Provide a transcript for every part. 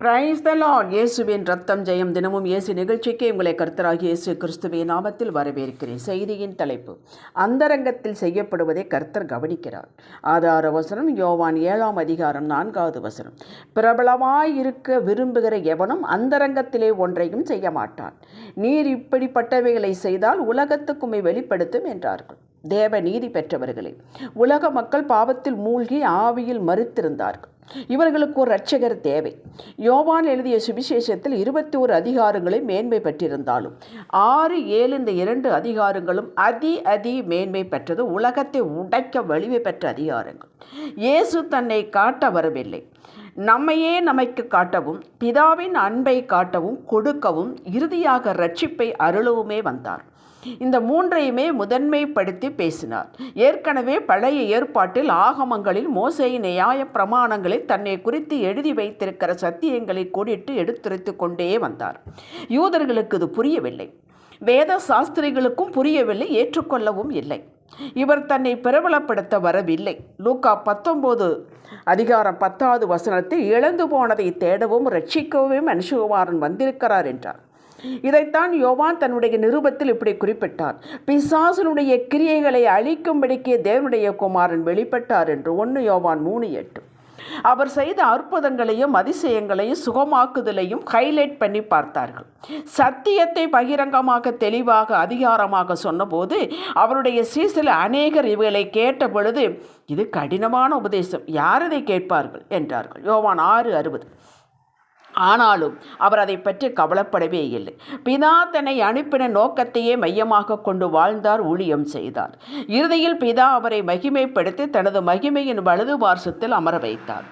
Praise the Lord இயேசுவின் ரத்தம் ஜெயம் தினமும் இயேசு நிகழ்ச்சிக்கு உங்களை கர்த்தராகி இயேசு கிறிஸ்துவின் நாமத்தில் வரவேற்கிறேன். செய்தியின் தலைப்பு அந்தரங்கத்தில் செய்யப்படுவதை கர்த்தர் கவனிக்கிறார். ஆதார வசனம் யோவான் ஏழாம் அதிகாரம் நான்காவது வசனம். பிரபலமாய் இருக்க விரும்புகிற எவனும் அந்தரங்கத்திலே ஒன்றையும் செய்ய மாட்டான் நீர் இப்படிப்பட்டவைகளை செய்தால் உலகத்துக்குமை வெளிப்படுத்தும் என்றார்கள். தேவ நீதி பெற்றவர்களே உலக மக்கள் பாவத்தில் மூழ்கி ஆவியில் மறுத்திருந்தார்கள் இவர்களுக்கு ஒரு இரட்சகர் தேவை. யோவான் எழுதிய சுவிசேஷத்தில் இருபத்தி ஒரு அதிகாரங்களை மேன்மை பெற்றிருந்தாலும் ஆறு ஏழு இந்த இரண்டு அதிகாரங்களும் அதி அதி மேன்மை பெற்றது. உலகத்தை உடைக்க வலிமை பெற்ற அதிகாரங்கள். இயேசு தன்னை காட்ட வரவில்லை. நம்மையே நமக்கு காட்டவும் பிதாவின் அன்பை காட்டவும் கொடுக்கவும் இறுதியாக ரட்சிப்பை அருளவுமே வந்தார். இந்த மூன்றையுமே முதன்மைப்படுத்தி பேசினார். ஏற்கனவே பழைய ஏற்பாட்டில் ஆகமங்களில் மோசையின் நியாய பிரமாணங்களில் தன்னை குறித்து எழுதி வைத்திருக்கிற சத்தியங்களை கூடிட்டு எடுத்துரைத்து கொண்டே வந்தார். யூதர்களுக்கு இது புரியவில்லை. வேத சாஸ்திரிகளுக்கும் புரியவில்லை ஏற்றுக்கொள்ளவும் இல்லை. இவர் தன்னை பிரபலப்படுத்த வரவில்லை. லூக்கா பத்தொம்போது அதிகாரம் பத்தாவது வசனத்தில் இழந்து போனதை தேடவும் ரட்சிக்கவும் மனுஷகுமாரன் வந்திருக்கிறார் என்றார். இதைத்தான் யோவான் தன்னுடைய நிருபத்தில் இப்படி குறிப்பிட்டார். பிசாசனுடைய கிரியைகளை அழிக்கும்படிக்கே தேவனுடைய குமாரன் வெளிப்பட்டார் என்று ஒன்று யோவான் மூணு எட்டு. அவர் செய்த அற்புதங்களையும் அதிசயங்களையும் சுகமாக்குதலையும் ஹைலைட் பண்ணி பார்த்தார்கள். சத்தியத்தை பகிரங்கமாக தெளிவாக அதிகாரமாக சொன்னபோது அவருடைய சீசில் அநேகர் இவைகளை கேட்ட பொழுது இது கடினமான உபதேசம். யார் அதை கேட்பார்கள்? என்றார்கள். யோவான் ஆறு அறுபது. ஆனாலும் அவர் அதை பற்றி கவலைப்படவே இல்லை. பிதா தன்னை அனுப்பின நோக்கத்தையே மையமாக கொண்டு வாழ்ந்தார் ஊழியம் செய்தார். இறுதியில் பிதா அவரை மகிமைப்படுத்தி தனது மகிமையின் வலது பார்சத்தில் அமர வைத்தார்.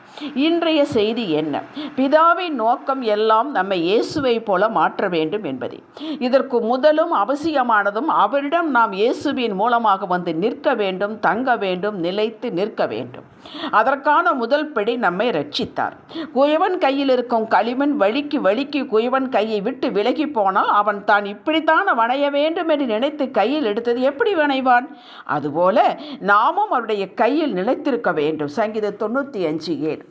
இன்றைய செய்தி என்ன? பிதாவின் நோக்கம் எல்லாம் நம்மை இயேசுவை போல மாற்ற வேண்டும் என்பதே. இதற்கு முதலும் அவசியமானதும் அவரிடம் நாம் இயேசுவின் மூலமாக வந்து நிற்க வேண்டும் தங்க வேண்டும் நிலைத்து நிற்க வேண்டும். அதற்கான முதல் படி நம்மை ரட்சித்தார் குயவன் கையில் இருக்கும் களிமண் வழிக்கு வழிக்கு குயவன் கையை விட்டு விலகி போனால் அவன் தான் இப்படித்தான் வணைய வேண்டும் என்று நினைத்து கையில் எடுத்தது எப்படி வணைவான்? அதுபோல நாமும் அவருடைய கையில் நிலைத்திருக்க வேண்டும். சங்கீத தொண்ணூற்றி அஞ்சு ஏழு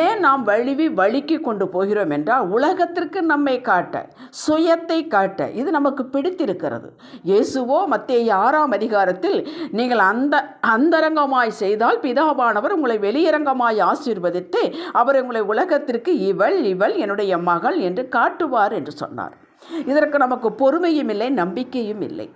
ஏன் நாம் வழுவி வழுக்கி கொண்டு போகிறோம் என்றால் உலகத்திற்கு நம்மை காட்ட சுயத்தை காட்ட இது நமக்கு பிடித்திருக்கிறது. இயேசுவோ மத்திய ஆறாம் அதிகாரத்தில் நீங்கள் அந்த அந்தரங்கமாய் செய்தால் பிதாவானவர் உங்களை வெளியரங்கமாய் ஆசீர்வதித்து அவர் உங்களை உலகத்திற்கு இவள் இவள் என்னுடைய மகள் என்று காட்டுவார் என்று சொன்னார். இதற்கு நமக்கு பொறுமையும் இல்லை நம்பிக்கையும் இல்லை.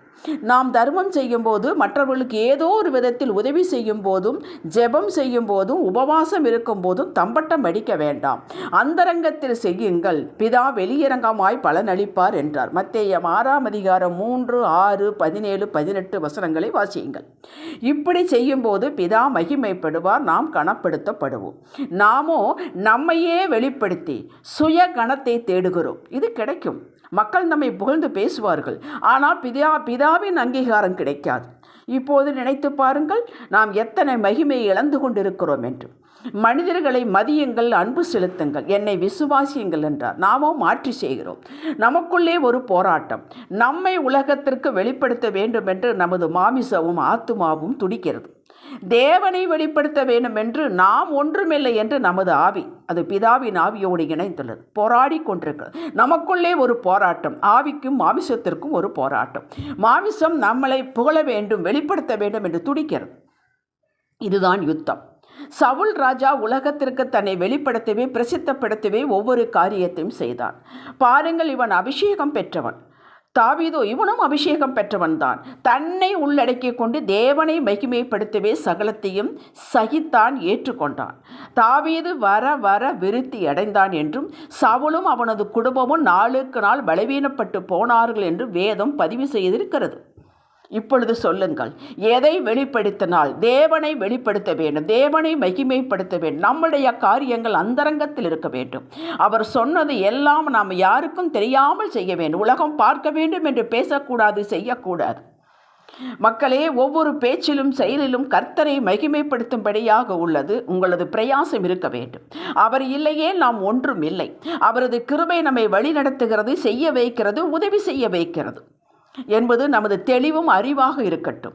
நாம் தர்மம் செய்யும்போது மற்றவர்களுக்கு ஏதோ ஒரு விதத்தில் உதவி செய்யும் போதும் ஜெபம் செய்யும் போதும் உபவாசம் இருக்கும் போதும் தம்பட்டம் அடிக்க வேண்டாம். அந்தரங்கத்தில் செய்யுங்கள். பிதா வெளியரங்கமாய் பலனளிப்பார் என்றார். மத்தேயம் ஆறாம் அதிகாரம் மூன்று ஆறு பதினேழு பதினெட்டு வசனங்களை வாசியுங்கள். இப்படி செய்யும்போது பிதா மகிமைப்படுவார் நாம் கனப்படுத்தப்படுவோம். நாமோ நம்மையே வெளிப்படுத்தி சுய கணத்தை தேடுகிறோம். இது கிடைக்கும். மக்கள் நம்மை புகழ்ந்து பேசுவார்கள். ஆனால் பிதா பிதாவின் அங்கீகாரம் கிடைக்காது. இப்போது நினைத்து பாருங்கள் நாம் எத்தனை மகிமையை இழந்து கொண்டிருக்கிறோம் என்று. மனிதர்களை மதியுங்கள் அன்பு செலுத்துங்கள் என்னை விசுவாசியுங்கள் என்றார். நாமோ மாற்றி செய்கிறோம். நமக்குள்ளே ஒரு போராட்டம். நம்மை உலகத்திற்கு வெளிப்படுத்த வேண்டும் என்று நமது மாமிசமும் ஆத்துமாவும் துடிக்கிறது. தேவனை வெளிப்படுத்த வேண்டும் என்று நாம் ஒன்றுமில்லை என்று நமது ஆவி அது பிதாவின் ஆவியோடு இணைந்துள்ளது. போராடி கொண்டிருக்கிறது. நமக்குள்ளே ஒரு போராட்டம் ஆவிக்கும் மாமிசத்திற்கும் ஒரு போராட்டம். மாமிசம் நம்மளை புகழ வேண்டும் வெளிப்படுத்த வேண்டும் என்று துடிக்கிறது. இதுதான் யுத்தம். சவுல் ராஜா உலகத்திற்கு தன்னை வெளிப்படுத்தவே பிரசித்தப்படுத்தவே ஒவ்வொரு காரியத்தையும் செய்தான். பாருங்கள் இவன் அபிஷேகம் பெற்றவன். தாவீதோ இவனும் அபிஷேகம் பெற்றவன்தான். தன்னை உள்ளடக்கிக் கொண்டு தேவனை மகிமைப்படுத்தவே சகலத்தையும் சகித்தான் ஏற்றுக்கொண்டான். தாவீது வர வர விருத்தி அடைந்தான் என்றும் சவுலும் அவனது குடும்பமும் நாளுக்கு நாள் பலவீனப்பட்டு போனார்கள் என்று வேதம் பதிவு செய்திருக்கிறது. இப்பொழுது சொல்லுங்கள். எதை வெளிப்படுத்தினால்? தேவனை வெளிப்படுத்த வேண்டும். தேவனை மகிமைப்படுத்த வேண்டும். நம்முடைய காரியங்கள் அந்தரங்கத்தில் இருக்க வேண்டும். அவர் சொன்னது எல்லாம் நாம் யாருக்கும் தெரியாமல் செய்ய வேண்டும். உலகம் பார்க்க வேண்டும் என்று பேசக்கூடாது செய்யக்கூடாது. மக்களே ஒவ்வொரு பேச்சிலும் செயலிலும் கர்த்தரை மகிமைப்படுத்தும்படியாக உள்ளது. உங்களது பிரயாசம் இருக்க வேண்டும். அவர் இல்லையே நாம் ஒன்றும் இல்லை. அவரது கிருபை நம்மை வழிநடத்துகிறது செய்ய வைக்கிறது உதவி செய்ய வைக்கிறது. என்பது நமது தெளிவும் அறிவாக இருக்கட்டும்.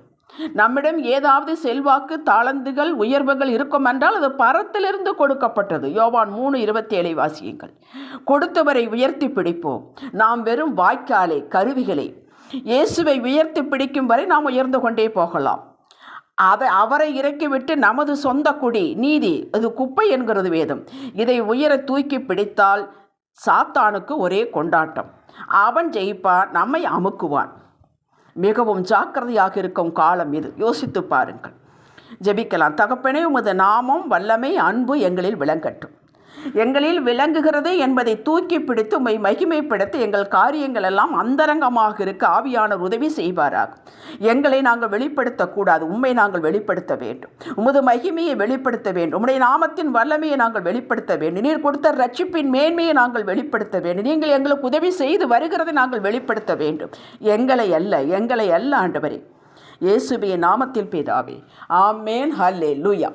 நம்மிடம் ஏதாவது செல்வாக்கு தாளந்துகள் உயர்வுகள் இருக்கும் என்றால் அது பரத்திலிருந்து கொடுக்கப்பட்டது. யோவான் மூணு இருபத்தி ஏழை வாசியுங்கள். கொடுத்தவரை உயர்த்தி பிடிப்போம். நாம் வெறும் வாய்க்காலை கருவிகளை. இயேசுவை உயர்த்தி பிடிக்கும் வரை நாம் உயர்ந்து கொண்டே போகலாம். அதை அவரை இறக்கிவிட்டு நமது சொந்த குடி நீதி அது குப்பை என்கிறது வேதம். இதை உயர தூக்கி பிடித்தால் சாத்தானுக்கு ஒரே கொண்டாட்டம். அவன் ஜெயிப்பான் நம்மை அமுக்குவான். மிகவும் ஜாக்கிரதையாக இருக்கும் காலம் இது. யோசித்து பாருங்கள். ஜெபிக்கலாம். தகப்பனே உமது நாமம் வல்லமை அன்பு எங்களில் விளங்கட்டும். எங்களில் விளங்குகிறது என்பதை தூக்கி பிடித்து உம்மை மகிமைப்படுத்தி எங்கள் காரியங்கள் எல்லாம் அந்தரங்கமாக இருக்க ஆவியானவர் உதவி செய்வாராக. எங்களை நாங்கள் வெளிப்படுத்தக்கூடாது உண்மை நாங்கள் வெளிப்படுத்த வேண்டும். உமது மகிமையை வெளிப்படுத்த வேண்டும். உம்முடைய நாமத்தின் வல்லமையை நாங்கள் வெளிப்படுத்த வேண்டும். நீர் கொடுத்த ரட்சிப்பின் மேன்மையை நாங்கள் வெளிப்படுத்த வேண்டும். நீங்கள் எங்களுக்கு உதவி செய்து வருகிறதை நாங்கள் வெளிப்படுத்த வேண்டும். எங்களை அல்ல எங்களை அல்ல ஆண்டவரே. இயேசுவின் நாமத்தில் பிதாவே. ஆமேன். ஹல்லே லூயா